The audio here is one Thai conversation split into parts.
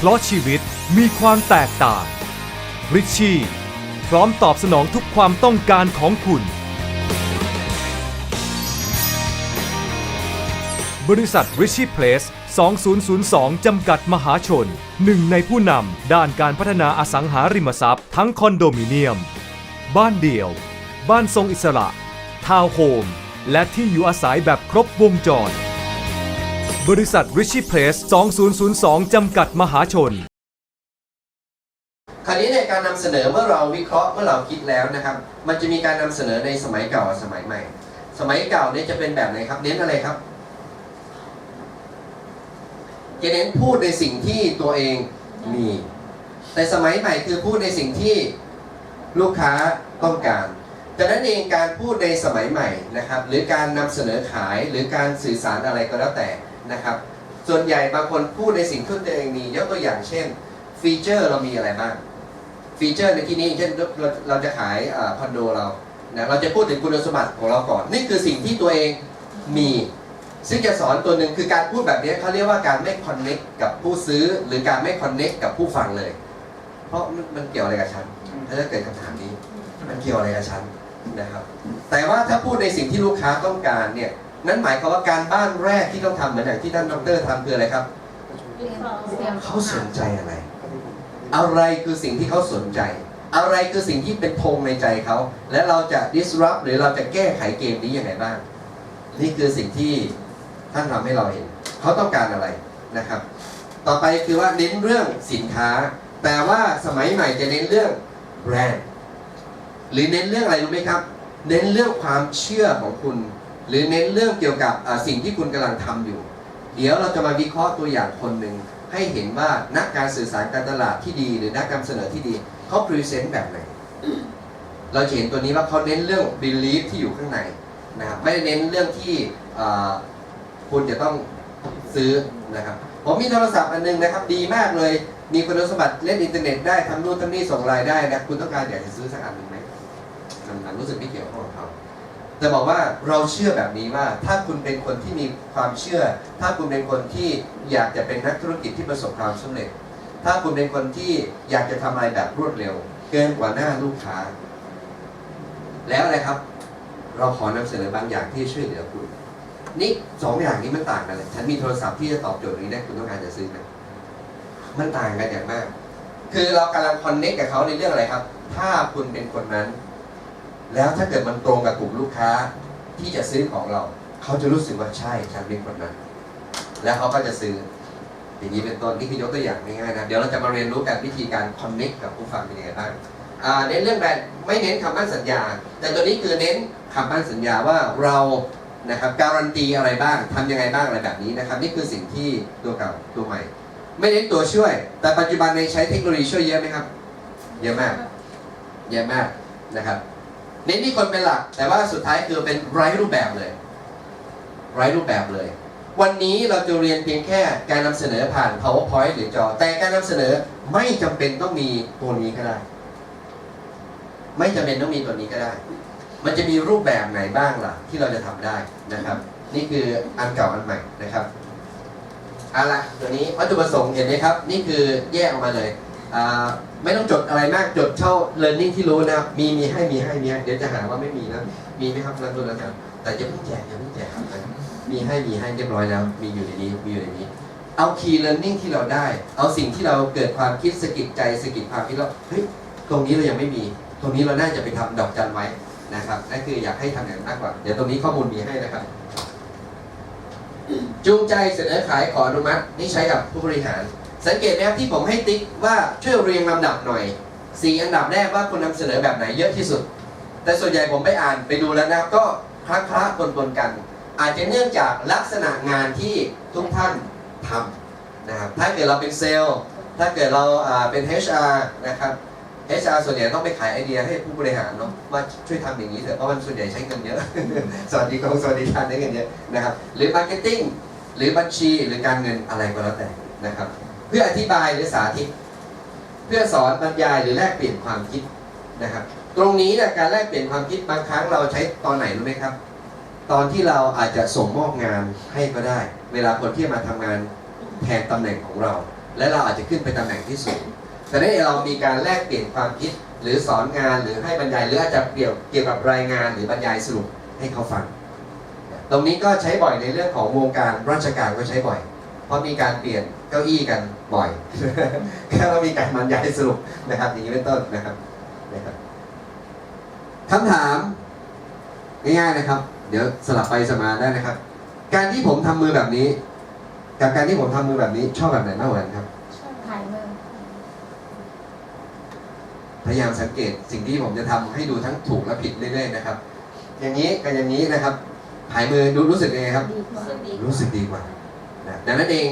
เพราะชีวิตมีความแตกต่าง ริชชี่พร้อมตอบสนองทุกความต้องการของคุณ บริษัท Richie Place 2002 จำกัดมหาชน หนึ่งในผู้นำด้านการพัฒนาอสังหาริมทรัพย์ ทั้งคอนโดมิเนียม บ้านเดี่ยว บ้านทรงอิสระ ทาวน์โฮม และที่อยู่อาศัยแบบครบวงจร บริษัท Richie Place 2002 จำกัดมหาชน คราวนี้ในการนำเสนอเมื่อเราวิเคราะห์เมื่อเราคิดแล้วนะครับ มันจะมีการนำเสนอในสมัยเก่ากับสมัยใหม่ สมัยเก่าเนี่ยจะเป็นแบบไหนครับ เน้นอะไรครับ จะเน้นพูดในสิ่งที่ตัวเองมี แต่สมัยใหม่คือพูดในสิ่งที่ลูกค้าต้องการดังนั้นเองการพูดในสมัยใหม่นะครับ หรือการนำเสนอขายหรือการสื่อสารอะไรก็แล้วแต่ นะครับ ส่วนใหญ่บางคนพูดในสิ่งที่ตัวเองมียกตัวอย่างเช่น ฟีเจอร์เรามีอะไรบ้าง ฟีเจอร์ในที่นี้เช่นเราเราจะขายอคอนโดเรานะเราจะพูดถึงคุณสมบัติของเราก่อน นี่คือสิ่งที่ตัวเองมี ซึ่งจะสอนตัวหนึ่งคือการพูดแบบนี้เขาเรียกว่าการไม่คอนเน็กกับผู้ซื้อ หรือการไม่คอนเน็กกับผู้ฟังเลย เพราะมันเกี่ยวอะไรกับฉันถ้าจะเกิดคำถามนี้ มันเกี่ยวอะไรกับฉันนะครับ แต่ว่าถ้าพูดในสิ่งที่ลูกค้าต้องการเนี่ย นั่นหมายความว่าการบ้านแรกที่ต้องทำเหมือนอย่างที่ท่านดรทำคืออะไรครับ เขาสนใจอะไร อะไรคือสิ่งที่เขาสนใจ อะไรคือสิ่งที่เป็นธงในใจเขา และเราจะ disrupt หรือเราจะแก้ไขเกมนี้ยังไงบ้าง นี่คือสิ่งที่ท่านทำให้เราเห็น เขาต้องการอะไรนะครับ ต่อไปคือว่าเน้นเรื่องสินค้า แต่ว่าสมัยใหม่จะเน้นเรื่องแบรนด์หรือเน้นเรื่องอะไรรู้ไหมครับ เน้นเรื่องความเชื่อของคุณ หรือเน้นเรื่องเกี่ยวกับสิ่งที่คุณกำลังทำอยู่ เดี๋ยวเราจะมาวิเคราะห์ตัวอย่างคนหนึ่งให้เห็นว่านักการสื่อสารการตลาดที่ดี หรือนักการเสนอที่ดีเขาพรีเซนต์แบบไหน เราจะเห็นตัวนี้ว่าเขาเน้นเรื่อง belief ที่อยู่ข้างในนะครับไม่ได้เน้นเรื่องที่คุณจะต้องซื้อนะครับผมมีโทรศัพท์อันหนึงนะครับ ดีมากเลย มีคุณสมบัติเล่นอินเทอร์เน็ตได้ทำนู่นทำนี่ส่งรายได้นะคุณต้องการอยากจะซื้อสักอันหนึ่งไหมมันรู้สึกไม่เกี่ยวข้องกับเขา แต่บอกว่าเราเชื่อแบบนี้ว่า ถ้าคุณเป็นคนที่มีความเชื่อ ถ้าคุณเป็นคนที่อยากจะเป็นนักธุรกิจที่ประสบความสำเร็จ ถ้าคุณเป็นคนที่อยากจะทำอะไรแบบรวดเร็ว เกินกว่าหน้าลูกค้า แล้วอะไรครับ เราขอนำเสนอบางอย่างที่ช่วยเหลือคุณ นี่สองอย่างนี้มันต่างกันเลยฉันมีโทรศัพท์ที่จะตอบโจทย์นี้ได้คุณต้องการจะซื้อไหมมันต่างกันอย่างมาก คือเรากำลังคอนเน็กกับเขาในเรื่องอะไรครับ ถ้าคุณเป็นคนนั้น แล้วถ้าเกิดมันตรงกับกลุ่มลูกค้าที่จะซื้อของเรา เขาจะรู้สึกว่าใช่ฉันเป็นคนนั้น แล้วเขาก็จะซื้อ อย่างนี้เป็นต้นนี่คือยกตัวอย่างง่ายๆนะ เดี๋ยวเราจะมาเรียนรู้กันวิธีการคอนเน็กกับผู้ฟังเป็นยังไงบ้างเน้นเรื่องแบรนด์ไม่เน้นคำมั่นสัญญา แต่ตัวนี้คือเน้นคำมั่นสัญญาว่าเรานะครับการันตีอะไรบ้างทำยังไงบ้างอะไรแบบนี้นะครับ นี่คือสิ่งที่ตัวเก่าตัวใหม่ ไม่เน้นตัวช่วย แต่ปัจจุบันในใช้เทคโนโลยีช่วยเยอะไหมครับ เยอะมาก เยอะมากนะครับ เน้นที่คนเป็นหลัก แต่ว่าสุดท้ายคือเป็นไร้รูปแบบเลย ไร้รูปแบบเลย วันนี้เราจะเรียนเพียงแค่การนำเสนอผ่าน powerpoint หรือจอ แต่การนำเสนอไม่จำเป็นต้องมีตัวนี้ก็ได้ ไม่จำเป็นต้องมีตัวนี้ก็ได้ มันจะมีรูปแบบไหนบ้างล่ะ ที่เราจะทำได้นะครับ นี่คืออันเก่าอันใหม่นะครับเอาละตัวนี้วัตถุประสงค์เห็นไหมครับ นี่คือแยกออกมาเลย ไม่ต้องจดอะไรมากจดเช่า learning ที่รู้นะครับมีมีให้มีให้มีให้เดี๋ยวจะหาว่าไม่มีนะมีไหมครับนักทุนแล้วกันแต่อย่าเพิ่งแจกอย่าเพิ่งแจกครับมีให้มีให้เรียบร้อยแล้ว มีอยู่ในนี้มีอยู่ในนี้ เอา key learning ที่เราได้ เอาสิ่งที่เราเกิดความคิดสะกิดใจสะกิดความคิดเราเฮ้ยตรงนี้เรายังไม่มี ตรงนี้เราน่าจะไปทำดอกจันไว้นะครับนั่นคืออยากให้ทำอย่างนั้นมากกว่า เดี๋ยวตรงนี้ข้อมูลมีให้นะครับ จูงใจเสนอขายขออนุมัตินี่ใช้กับผู้บริหาร สังเกตไหมครับที่ผมให้ติ๊กว่าช่วยเรียงลำดับหน่อยสี่อันดับแรกว่าคุณนำเสนอแบบไหนเยอะที่สุด แต่ส่วนใหญ่ผมไปอ่านไปดูแล้วนะครับก็คละคละปนปนๆกัน อาจจะเนื่องจากลักษณะงานที่ทุกท่านทำนะครับถ้าเกิดเราเป็นเซลล์ ถ้าเกิดเราอ่าเป็น HR นะครับ HR ส่วนใหญ่ต้องไปขายไอเดียให้ผู้บริหารเนาะว่าช่วยทำอย่างนี้เถอะเพราะมันส่วนใหญ่ใช้เงินเยอะสวัสดีครับสวัสดีท่านได้เงินเยอะนะครับหรือมาร์เก็ตติ้งหรือบัญชีหรือการเงินอะไรก็แล้วแต่นะครับ เพื่ออธิบายหรือสาธิต เพื่อสอนบรรยายหรือแลกเปลี่ยนความคิดนะครับ ตรงนี้เนี่ยการแลกเปลี่ยนความคิดบางครั้งเราใช้ตอนไหนรู้ไหมครับ ตอนที่เราอาจจะส่งมอบงานให้ก็ได้ เวลาคนที่มาทำงานแทนตำแหน่งของเรา และเราอาจจะขึ้นไปตำแหน่งที่สูงแต่นี้เรามีการแลกเปลี่ยนความคิดหรือสอนงานหรือให้บรรยายหรืออาจจะเกี่ยวเกี่ยวกับรายงานหรือบรรยายสรุปให้เขาฟัง ตรงนี้ก็ใช้บ่อยในเรื่องของวงการราชการก็ใช้บ่อย เพราะมีการเปลี่ยนเก้าอี้กันบ่อยแค่เรามีการบรรยายสรุปนะครับอย่างนี้เป็นต้นนะครับนะครับคำถามง่ายๆนะครับ เดี๋ยวสลับไปสมาได้นะครับ การที่ผมทำมือแบบนี้ กับการที่ผมทำมือแบบนี้ ชอบแบบไหนมากกว่ากันครับชอบถ่ายมือพยายามสังเกตสิ่งที่ผมจะทำให้ดูทั้งถูกและผิดเรื่อยๆนะครับ อย่างนี้กับอย่างนี้นะครับหายมือดูรู้สึกยังไงครับ รู้สึกดีกว่า นะดังนั้นเอง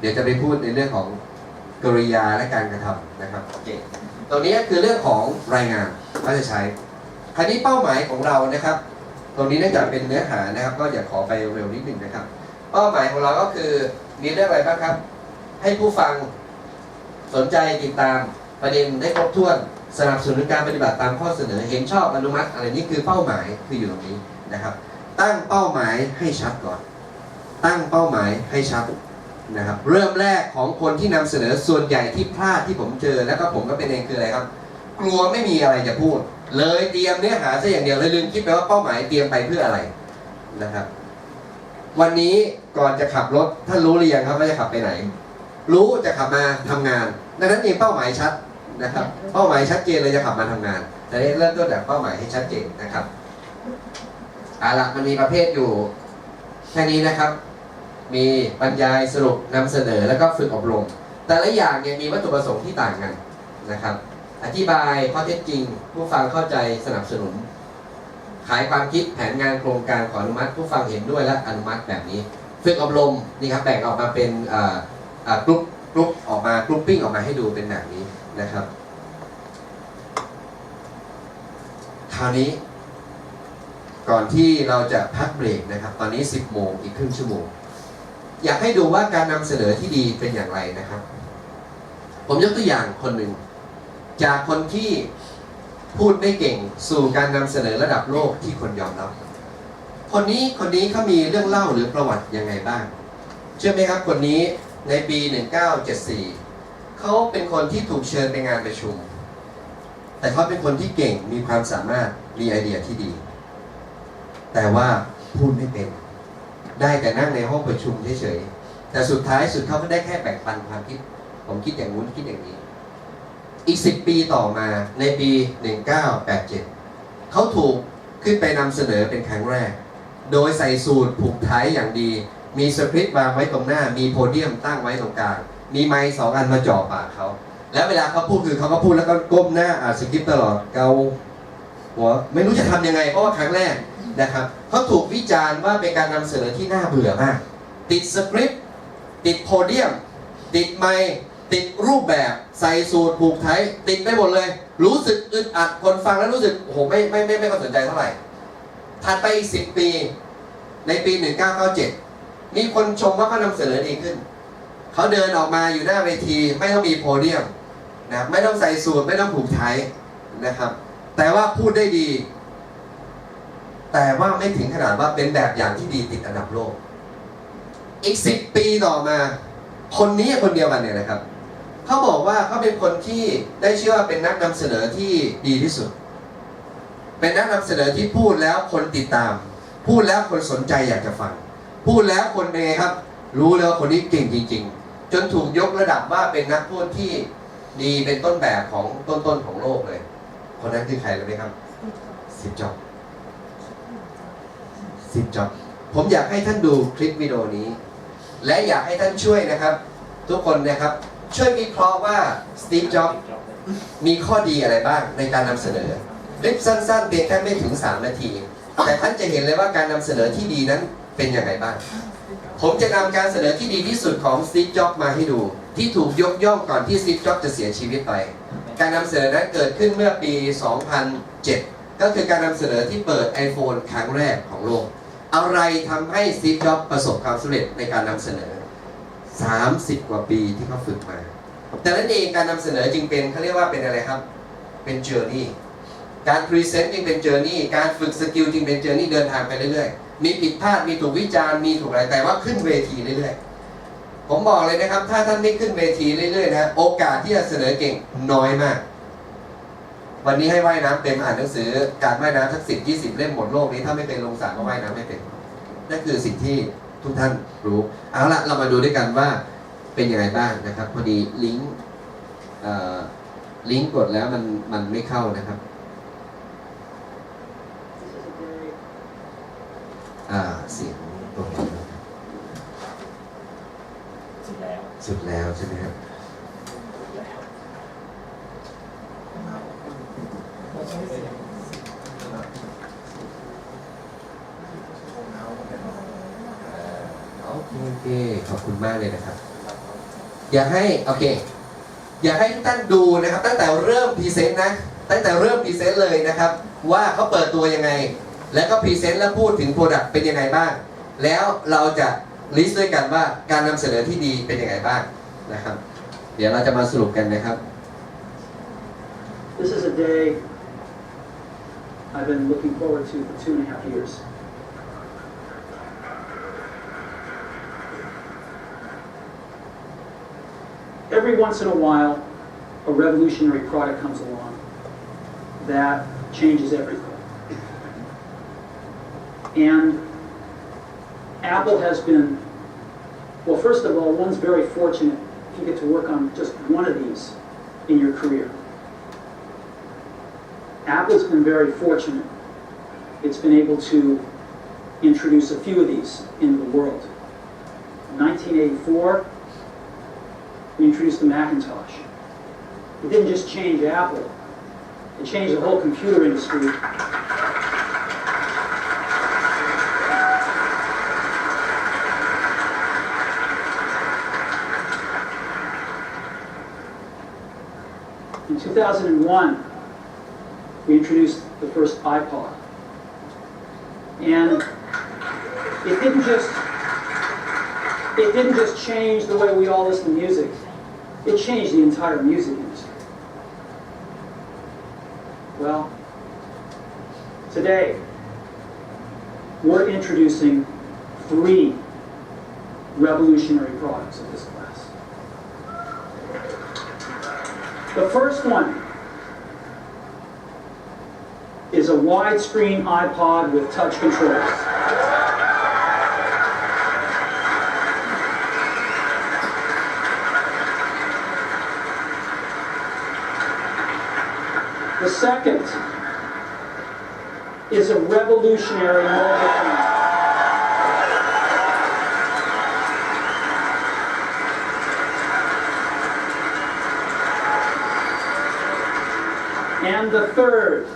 เดี๋ยวจะไปพูดในเรื่องของกริยาและการกระทำนะครับโอเคตรงนี้คือเรื่องของรายงานก็จะใช้คราวนี้เป้าหมายของเรานะครับ ตรงนี้เนื่องจากเป็นเนื้อหานะครับ ก็อยากขอไปเร็วนิดหนึ่งนะครับ เป้าหมายของเราก็คือมีเรื่องอะไรบ้างครับ ให้ผู้ฟังสนใจติดตามประเด็นได้ครบถ้วนสนับสนุนการปฏิบัติตามข้อเสนอเห็นชอบอนุมัติ อะไรนี่คือเป้าหมายคืออยู่ตรงนี้นะครับ ตั้งเป้าหมายให้ชัดก่อน ตั้งเป้าหมายให้ชัดนะครับเริ่มแรกของคนที่นำเสนอส่วนใหญ่ที่พลาดที่ผมเจอแล้วก็ผมก็เป็นเองคืออะไรครับ กลัวไม่มีอะไรจะพูด เลยเตรียมเนื้อหาซะอย่างเดียวเลยลืมคิดไปว่าเป้าหมายเตรียมไปเพื่ออะไรนะครับ วันนี้ก่อนจะขับรถท่านรู้หรือยังครับว่าจะขับไปไหน รู้จะขับมาทำงานดังนั้นเองเป้าหมายชัดนะครับ เป้าหมายชัดเจนเลยจะขับมาทำงานแต่เริ่มต้นจากเป้าหมายให้ชัดเจนนะครับอาละมันมีประเภทอยู่แค่นี้นะครับ มีบรรยายสรุปนำเสนอแล้วก็ฝึกอบรม แต่ละอย่างเนี่ยมีวัตถุประสงค์ที่ต่างกันนะครับ อธิบายข้อเท็จจริง ผู้ฟังเข้าใจสนับสนุน ขายความคิดแผนงานโครงการขออนุมัติ ผู้ฟังเห็นด้วยและอนุมัติแบบนี้ ฝึกอบรมนี่ครับแบ่งออกมาเป็นกรุ๊ปกรุ๊ปออกมากรุ๊ปปิ้งออกมาให้ดูเป็นแบบนี้นะครับคราวนี้ก่อนที่เราจะพักเบรกนะครับ ตอนนี้ 10 โมงอีกครึ่งชั่วโมง อยากให้ดูว่าการนำเสนอที่ดีเป็นอย่างไรนะครับ ผมยกตัวอย่างคนหนึ่ง จากคนที่พูดไม่เก่งสู่การนำเสนอระดับโลกที่คนยอมรับ คนนี้คนนี้เขามีเรื่องเล่าหรือประวัติยังไงบ้าง เชื่อไหมครับคนนี้ในปี 1974 เขาเป็นคนที่ถูกเชิญไปงานประชุม แต่เขาเป็นคนที่เก่งมีความสามารถมีไอเดียที่ดี แต่ว่าพูดไม่เป็น ได้แต่นั่งในห้องประชุมเฉยๆแต่สุดท้ายสุดเขาก็ได้แค่แบ่งปันความคิด ผมคิดอย่างนู้นคิดอย่างนี้ อีก 10 ปีต่อมาในปี 1987 เขาถูกขึ้นไปนำเสนอเป็นครั้งแรก โดยใส่สูตรผูกไทยอย่างดี มีสคริปต์วางไว้ตรงหน้า มีโพเดียมตั้งไว้ตรงกลาง มีไมค์สองอันมาจ่อปากเขาแล้วเวลาเขาพูดคือเขาก็พูดแล้วก็ก้มหน้าอ่านสคริปต์ตลอดเกาหัวไม่รู้จะทำยังไงเพราะว่าครั้งแรก นะครับเขาถูกวิจารณ์ว่าเป็นการนำเสนอที่น่าเบื่อมาก ติดสคริปต์ติดโพเดียม ติดไมค์ติดรูปแบบใส่สูตรผูกไทยติดไปหมดเลย รู้สึกอึดอัดคนฟังแล้วรู้สึกโอ้โหไม่ไม่ไม่ไม่สนใจเท่าไหร่ถัดไปอีกสิบปี ในปี 1997 มีคนชมว่าเขานำเสนอดีขึ้น เขาเดินออกมาอยู่หน้าเวที ไม่ต้องมีโพเดียมนะไม่ต้องใส่สูตรไม่ต้องผูกไทยนะครับ แต่ว่าพูดได้ดี แต่ว่าไม่ถึงขนาดว่าเป็นแบบอย่างที่ดีติดอันดับโลก อีกสิบปีต่อมา คนนี้คนเดียวกันเนี่ยนะครับ เขาบอกว่าเขาเป็นคนที่ได้ชื่อว่าเป็นนักนำเสนอที่ดีที่สุด เป็นนักนำเสนอที่พูดแล้วคนติดตาม พูดแล้วคนสนใจอยากจะฟัง พูดแล้วคนเป็นไงครับ รู้แล้วาคนนี้เก่งจริง ๆ จนถูกยกระดับว่าเป็นนักพูดที่ดีเป็นต้นแบบของต้นๆของโลกเลย คนนั้นคือใครรู้ไหมครับสิบจ็อบ สิบจ็อบผมอยากให้ท่านดูคลิปวิดีโอนี้ และอยากให้ท่านช่วยนะครับ ทุกคนนะครับ ช่วยวิเคราะห์ว่าสตีฟจ็อบมีข้อดีอะไรบ้างในการนำเสนอคลิปสั้นๆเพียงแค่ไม่ถึง 3 นาที แต่ท่านจะเห็นเลยว่าการนำเสนอที่ดีนั้นเป็นอย่างไรบ้าง ผมจะนำการเสนอที่ดีที่สุดของสตีฟจ็อบมาให้ดู ที่ถูกยกย่องก่อนที่สตีฟจ็อบจะเสียชีวิตไป การนำเสนอนั้นเกิดขึ้นเมื่อปี 2007 ก็คือการนำเสนอที่เปิด iPhone ครั้งแรกของโลก อะไรทำให้สตีฟจ็อบประสบความสำเร็จในการนำเสนอ 30 กว่าปีที่เขาฝึกมา แต่นั้นเองการนำเสนอจึงเป็นเขาเรียกว่าเป็นอะไรครับ เป็นเจอร์นี่การพรีเซนต์จึงเป็นเจอร์นี่การฝึกสกิลจึงเป็นเจอร์นี่เดินทางไปเรื่อยๆ มีผิดพลาดมีถูกวิจารณ์มีถูกอะไรแต่ว่าขึ้นเวทีเรื่อยๆ ผมบอกเลยนะครับ ถ้าท่านไม่ขึ้นเวทีเรื่อยๆนะโอกาสที่จะเสนอเก่งน้อยมาก วันนี้ให้ว่ายน้ำเต็มอ่านหนังสือ การว่ายน้ำสักสิบยี่สิบเล่มหมดโลกนี้ถ้าไม่เป็นลงสระก็ว่ายน้ำไม่เป็นนั่นคือสิ่งที่ทุกท่านรู้เอาละเรามาดูด้วยกันว่าเป็นยังไงบ้างนะครับพอดีลิงก์เอ่อลิงก์กดแล้วมันมันไม่เข้านะครับอ่าเสียงตรงนี้นะครับสุดแล้วสุดแล้วใช่ไหมครับ โอ เคขอบคุณมากเลยนะครับ อยากให้โอเค อยากให้ทุกท่านดูนะครับ ตั้งแต่เริ่มพรีเซนต์นะ ตั้งแต่เริ่มพรีเซนต์เลยนะครับ ว่าเขาเปิดตัวยังไง แล้วก็พรีเซนต์แล้วพูดถึงโปรดักต์เป็นยังไงบ้าง แล้วเราจะลิสต์ด้วยกันว่าการนำเสนอที่ดีเป็นยังไงบ้างนะครับ เดี๋ยวเราจะมาสรุปกันนะครับ This is a day I've been looking forward to for two and a half years. Every once in a while, a revolutionary product comes along that changes everything. And Apple has been, well, first of all, one's very fortunate if you get to work on just one of these in your career. Apple's been very fortunate. It's been able to introduce a few of these into the world. In 1984, we introduced the Macintosh. It didn't just change Apple, it changed the whole computer industry. In 2001, we introduced the first iPod. And it didn't just it didn't just change the way we all listen to music. It changed the entire music industry. Well, today we're introducing three revolutionary products of this class. The first one is a widescreen iPod with touch controls. The second is a revolutionary mobile phone. And the third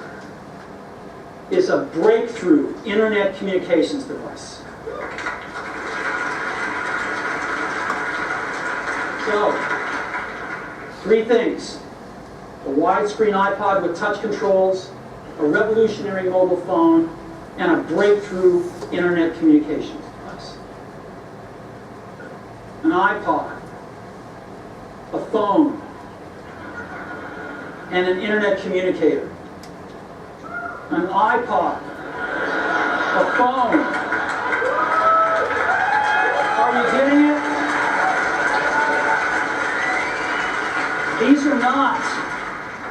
is a breakthrough internet communications device. So, three things. A widescreen iPod with touch controls, a revolutionary mobile phone, and a breakthrough internet communications device. An iPod, a phone, and an internet communicator an iPod, a phone. Are you getting it?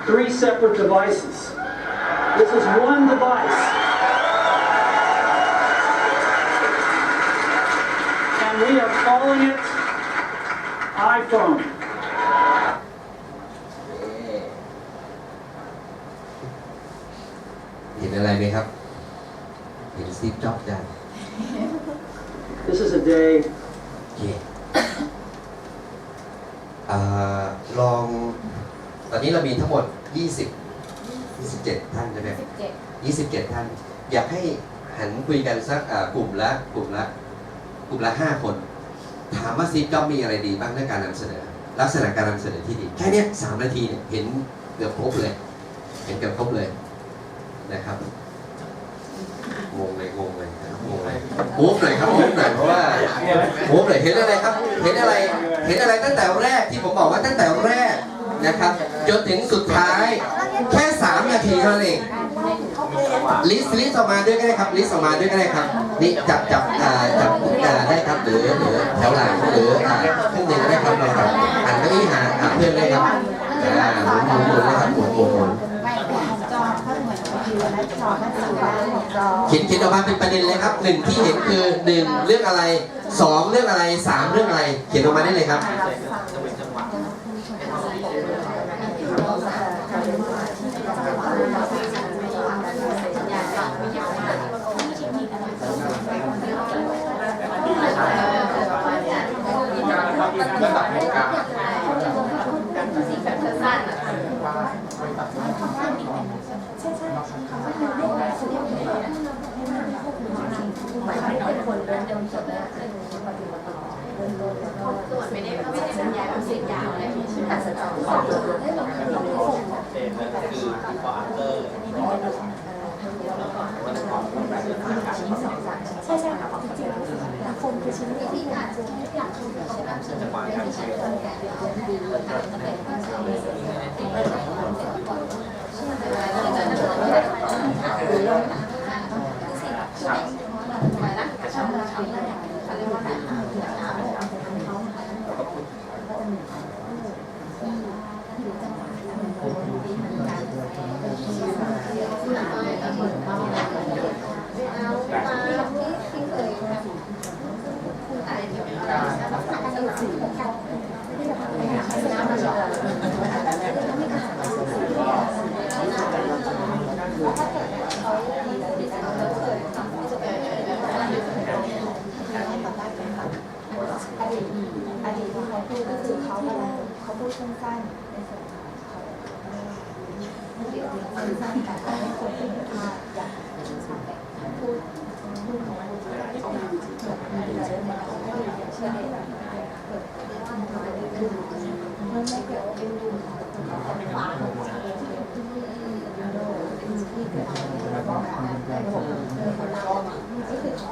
Three separate devices. This is one device. And we are calling it iPhone. เห็นอะไรไหมครับเห็นสตีฟจ็อบส์จัง This is a day โอเคอ่าลองตอนนี้เรามีทั้งหมด 20 27 ท่านใช่ไหมสิบเจ็ด27 ท่าน อยากให้หันคุยกันสักอ่ากลุ่มละกลุ่มละกลุ่มละ 5 คน ถามว่าซีฟจ็อบมีอะไรดีบ้างเรื่องการนำเสนอ ลักษณะการนำเสนอที่ดี แค่เนี้ยสามนาทีเนี่ยเห็นเกือบครบเลย เห็นเกือบครบเลยนะครับงงเลยงงเลยนะครับงงเลยมูฟหน่อยครับมูฟหน่อยเพราะว่ามูฟหน่อยเห็นอะไรครับ เห็นอะไร เห็นอะไรตั้งแต่แรกที่ผมบอกว่าตั้งแต่แรกนะครับ จนถึงสุดท้าย แค่สามนาทีเท่านั้นเองลิสต์ลิสต์ออกมาด้วยก็ได้ครับลิสต์ออกมาด้วยก็ได้ครับนี่จับจับอ่าจับอ่าได้ครับหรือหรือแถวหลังหรืออ่าครึ่งหนึ่งก็ได้ครับเลยครับหันเก้าอี้หาหาเพื่อนเลยครับอ่าหมุนหมุนหมุนเลยครับหมุนหมุนหมุนไม่ของจอเขาเหมือนคิวและจอมันสื่อว่าของจอเขียนเขียนออกมาเป็นประเด็นเลยครับหนึ่งที่เห็นคือหนึ่งเรื่องอะไรสองเรื่องอะไรสามเรื่องอะไร เขียนออกมาได้เลยครับ ใช่ใช่ค่ะจริงๆแล้วโฟมคือชิ้นนี้ที่อาจจะไม่อยากชมแต่ว่าเป็นที่ใช้คนแก่อดีตอดีตที่เขาพูดก็คือเขาเขาพูดสั้นๆในส่วนของเขาเดี๋ยวสั้นๆแต่ก็ให้คนที่มาอยากพูดพูดของมันออกมาเกิดอะไรขึ้นก็อย่างเช่นเกิดคือมันไม่เกิดเป็นดูฝาที่เกิดระบบระบบคนเราก็คือเขา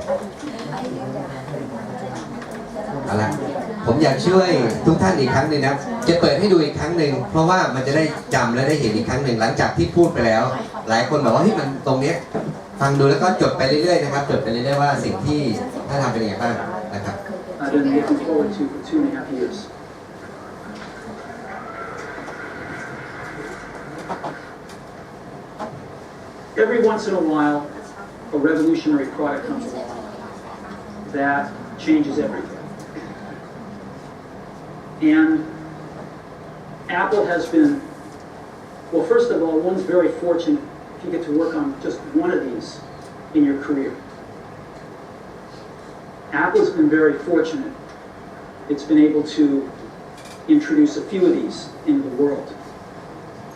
อยากช่วยทุกท่านอีกครั้งหนึ่งนะครับ จะเปิดให้ดูอีกครั้งหนึ่งเพราะว่ามันจะได้จำและได้เห็นอีกครั้งหนึ่งหลังจากที่พูดไปแล้ว หลายคนบอกว่าเฮ้ยมันตรงเนี้ยฟังดูแล้วก็จดไปเรื่อยๆนะครับจดไปเรื่อยๆว่าสิ่งที่ท่านทำเป็นยังไงบ้างนะครับ I've been looking forward to for two and a half years. Every once in a while, a revolutionary product comes along that changes everything. And Apple has been, well, first of all, one's very fortunate if you get to work on just one of these in your career. Apple's been very fortunate. It's been able to introduce a few of these into the world.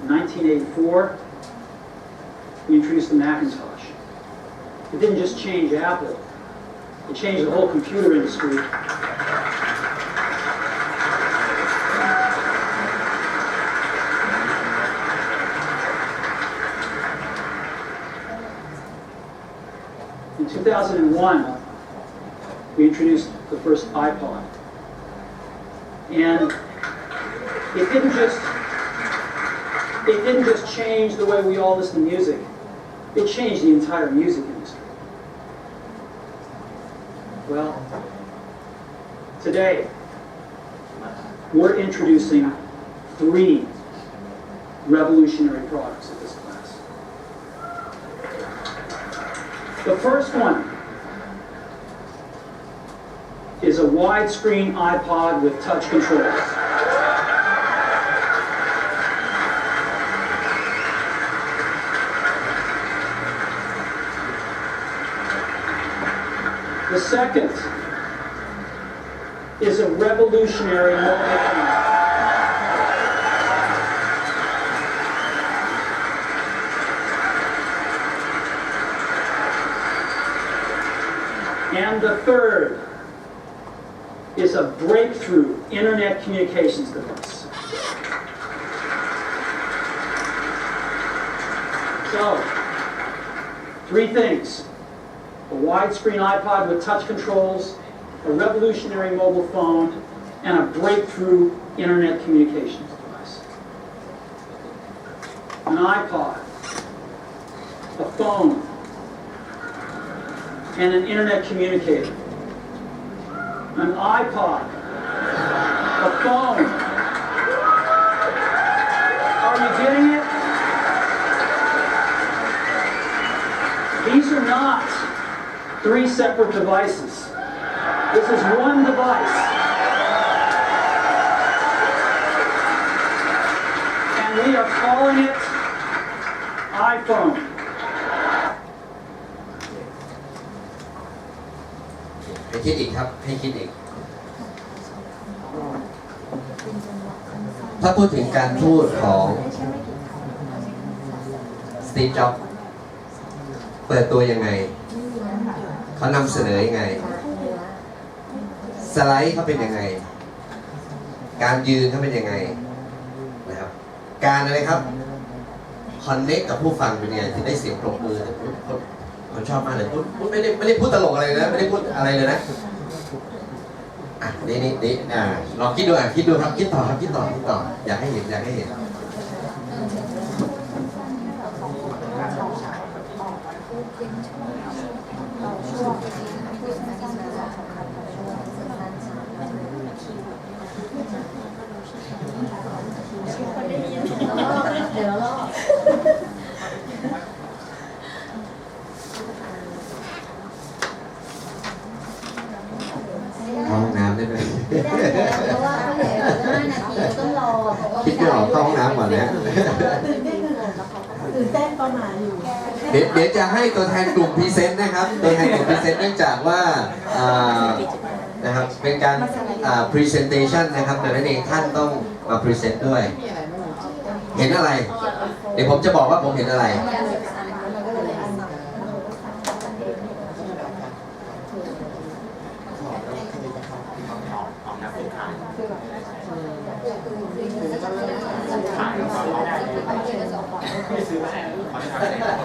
In 1984, we introduced the Macintosh. It didn't just change Apple, it changed the whole computer industry. 2001, we introduced the first iPod. And it didn't just it didn't just change the way we all listen to music. It changed the entire music industry. Well, today we're introducing three revolutionary products at this class. The first one is a widescreen iPod with touch controls. The second is a revolutionary mobile phone. And the third is a breakthrough internet communications device. So, three things. A widescreen iPod with touch controls, a revolutionary mobile phone, and a breakthrough internet communications device. An iPod, a phone, and an internet communicator. An iPod, a phone. Are you getting it? These are not three separate devices. This is one device. And we are calling it iPhone. คิดอีกครับ ให้คิดอีก ถ้าพูดถึงการพูดของสตีฟจ็อบเปิดตัวยังไง เขานำเสนอยังไง สไลด์เขาเป็นยังไง การยืนเขาเป็นยังไงนะครับ การอะไรครับคอนเน็กกับผู้ฟังเป็นยังไงถึงได้เสียงปรบมือ ผมผมผมชอบมากเลยพูดพูดไม่ได้ไม่ได้พูดตลกอะไรเลยนะไม่ได้พูดอะไรเลยนะอะนี่นี่นี่อ่าลองคิดดูอะคิดดูครับคิดต่อครับคิดต่อคิดต่ออยากให้เห็นอยากให้เห็น เดี๋ยวรอบ เข้าห้องน้ำได้ไหม เพราะว่าเขาเหลือห้านาทีต้องรอบอกว่า คิดไม่ออกเข้าห้องน้ำก่อนนะ ตื่นเต้นประมาณอยู่ เดี๋ยวเดี๋ยว จะให้ตัวแทนกลุ่มพรีเซนต์นะครับ ตัวแทนกลุ่มพรีเซนต์เนื่องจากว่าอ่านะครับเป็นการอ่า presentation นะครับดังนั้นเองท่านต้องมา present ด้วย เห็นอะไร เดี๋ยวผมจะบอกว่าผมเห็นอะไร ขาย